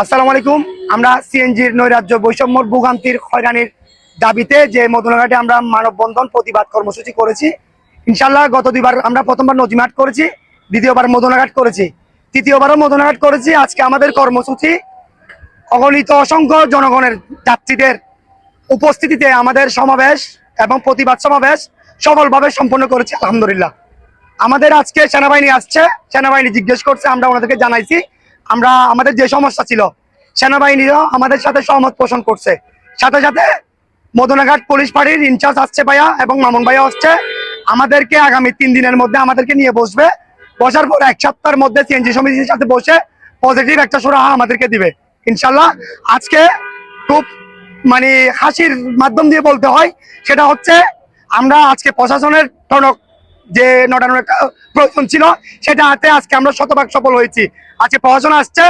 আসসালামু আলাইকুম। আমরা সিএনজির নৈরাজ্য বৈষম্য ভোগান্তির হয়রানির দাবিতে যে মদনঘাটে আমরা মানববন্ধন প্রতিবাদ কর্মসূচি করেছি ইনশাল্লাহ গত দুইবার আমরা প্রথমবার নজিমাট করেছি, দ্বিতীয়বার মদনাঘাট করেছি, তৃতীয়বারও মদনাঘাট করেছি। আজকে আমাদের কর্মসূচি অগণিত অসংখ্য জনগণের যাত্রীদের উপস্থিতিতে আমাদের সমাবেশ এবং প্রতিবাদ সমাবেশ সফলভাবে সম্পন্ন করেছি, আলহামদুলিল্লাহ। আমাদের আজকে সেনাবাহিনী আসছে, সেনাবাহিনী জিজ্ঞেস করছে, আমরা ওনাদেরকে জানাইছি আমরা, আমাদের যে সমস্যা ছিল সেনাবাহিনীও আমাদের সাথে সহমত পোষণ করছে। সাথে সাথে মদনাঘাট পুলিশ ফাঁড়ির ইনচার্জ আসছে ভাইয়া এবং মামুন ভাইয়া আসছে। আমাদেরকে আগামী তিন দিনের মধ্যে আমাদেরকে নিয়ে বসবে। বসার পর এক সপ্তাহের মধ্যে সিএনজি সমিতির সাথে বসে পজিটিভ একটা সুরাহা আমাদেরকে দিবে। ইনশাল্লাহ আজকে খুব মানে হাসির মাধ্যম দিয়ে বলতে হয়, সেটা হচ্ছে আমরা আজকে প্রশাসনের টনক যে নটানোর প্রয়োজন ছিল, সেটা হাতে আজকে আমরা শতভাগ সফল হয়েছি। আজকে প্রশাসন আসছে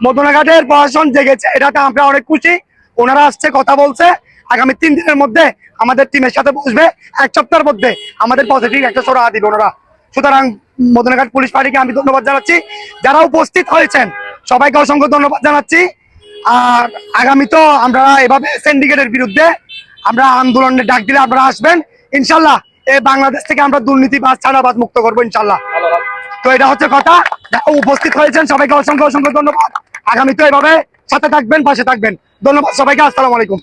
মদনাঘাটের প্রশাসন জেগেছে, এটাতে আমরা অনেক খুশি। ওনারা আসছে, কথা বলছে। আগামী তিন দিনের মধ্যে আমাদের টিমের সাথে বসবে। এক সপ্তাহের মধ্যে আমাদের পজিটিভ একটা সরাহা দিবে ওনারা। সুতরাং মদনাঘাট পুলিশ পার্টিকে আমি ধন্যবাদ জানাচ্ছি। যারা উপস্থিত হয়েছেন, সবাইকে অসংখ্য ধন্যবাদ জানাচ্ছি। আর আগামী তো আমরা এভাবে সিন্ডিকেটের বিরুদ্ধে আমরা আন্দোলনের ডাক দিলে আপনারা আসবেন। ইনশাল্লাহ এই বাংলাদেশ থেকে আমরা দুর্নীতি দুর্নীতিবাজ ছাড়াবাদ মুক্ত করব ইনশাল্লাহ। তো এটা হচ্ছে কথা। উপস্থিত হয়েছেন সবাইকে অসংখ্য অসংখ্য ধন্যবাদ। আগামী তো এভাবে সাথে থাকবেন পাশে থাকবেন। ধন্যবাদ সবাইকে আসসালামু আলাইকুম।